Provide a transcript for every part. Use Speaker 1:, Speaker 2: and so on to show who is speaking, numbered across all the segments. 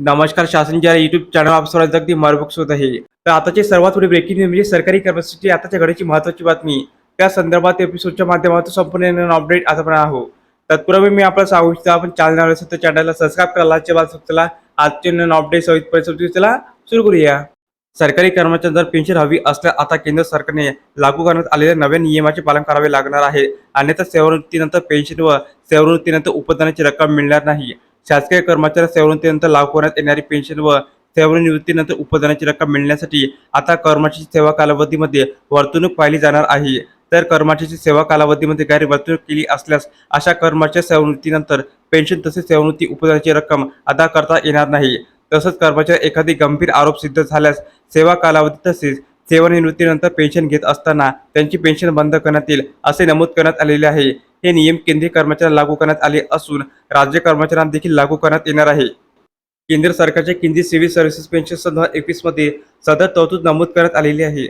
Speaker 1: नमस्कार शासनच्या YouTube channel आप अगदी मरबक्स होत आहे. तर आताची सर्वात मोठी ब्रेकिंग न्यूज म्हणजे सरकारी कर्मचारी आताच्या घडीची महत्वाची बातमी. त्या संदर्भात एपिसोडच्या माध्यमातून संपूर्ण अपडेट आता पण आहो तत्पूर्वी मी आपल्याला सांगू इच्छितो आपण चॅनल तर चॅनलला सबस्क्राईब करायला चला. आजचे नवीन अपडेट सविस्तर चला. सुरू करूया. सरकारी कर्मचाऱ्यांना जर पेन्शन हवी असल्यास आता केंद्र सरकारने लागू करण्यात आलेल्या नव्या नियमाचे पालन करावे लागणार आहे. अन्यथा सेवानिवृत्तीनंतर पेन्शन व सेवानिवृत्तीनंतर उपदानाची रक्कम मिळणार नाही. शासकीय कर्मचारी सेवानिवृत्तीनंतर लागू करण्यात येणारी पेन्शन व सेवानिवृत्तीनंतर उपदानाची रक्कम मिळण्यासाठी आता कर्मचारी सेवा कालावधीमध्ये वर्तणूक पाहिली जाणार आहे. तर कर्मचाऱ्याची सेवा कालावधीमध्ये गैरवर्तणूक केली असल्यास अशा कर्मचारी सेवानिवृत्तीनंतर पेन्शन तसेच सेवानिवृत्ती उपदानाची रक्कम अदा करता येणार नाही. तसंच कर्मचारी एखादी गंभीर आरोप सिद्ध झाल्यास सेवा कालावधी तसेच सेवानिवृत्तीनंतर पेन्शन घेत असताना त्यांची पेन्शन बंद करण्यात येईल असे नमूद करण्यात आलेले आहे. हे नियम केंद्रीय कर्मचाऱ्यांना लागू करण्यात आले असून राज्य कर्मचाऱ्यांना देखील लागू करण्यात येणार आहे. केंद्र सरकारच्या केंद्रीय सिव्हिल सर्व्हिसेस पेन्शन सन एकवीसमध्ये सदर तरतूद नमूद करण्यात आलेली आहे.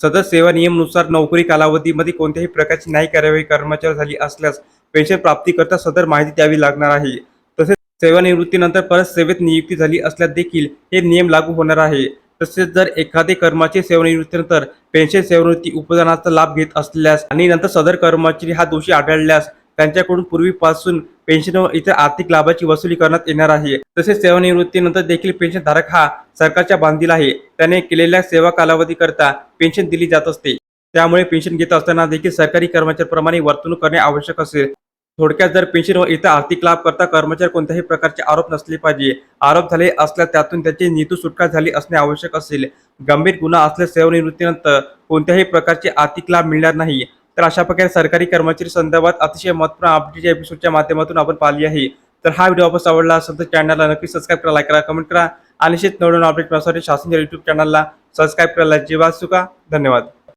Speaker 1: सदर सेवा नियमनुसार नोकरी कालावधीमध्ये कोणत्याही प्रकारची न्याय कार्यवाही कर्मचारी झाली असल्यास पेन्शन प्राप्तीकरता सदर माहिती द्यावी लागणार आहे. तसेच सेवानिवृत्तीनंतर परत सेवेत नियुक्ती झाली असल्यास देखील हे नियम लागू होणार आहे. तसेच जर एखादे कर्मचारी सेवानिवृत्तीनंतर पेन्शन सेवानिवृत्ती उपदानाचा लाभ घेत असल्यास आणि नंतर सदर कर्मचारी हा दोषी आढळल्यास त्यांच्याकडून पूर्वीपासून पेन्शन व इतर आर्थिक लाभाची वसुली करण्यात येणार आहे. तसेच सेवानिवृत्तीनंतर देखील पेन्शन धारक हा सरकारच्या बांधील आहे. त्याने केलेल्या सेवा कालावधीकरता पेन्शन दिली जात असते. त्यामुळे पेन्शन घेत असताना देखील सरकारी कर्मचाऱ्याप्रमाणे वर्तणूक करणे आवश्यक असेल. थोडक्यात जर पेन्शन व इतर आर्थिक लाभ करता कर्मचारी कोणत्याही प्रकारचे आरोप नसले पाहिजे. आरोप झाले असल्यास त्यातून त्याची नीतू सुटका झाली असणे आवश्यक असेल. गंभीर गुन्हा असल्यास सेवानिवृत्तीनंतर कोणत्याही प्रकारचे आर्थिक लाभ मिळणार नाही. तर अशा प्रकारे सरकारी कर्मचारी संदर्भात अतिशय महत्त्वपूर्ण अपडेटच्या एपिसोडच्या माध्यमातून आपण पाहिली आहे. तर हा व्हिडिओ आपण आवडला असेल तर चॅनलला नक्की सबस्क्राईब करा लाईक करा कमेंट करा. आणि शेत नवीन अपडेट मिळण्यासाठी शासनच्या युट्यूब चॅनलला सबस्क्राईब करायला जीवा चुका धन्यवाद.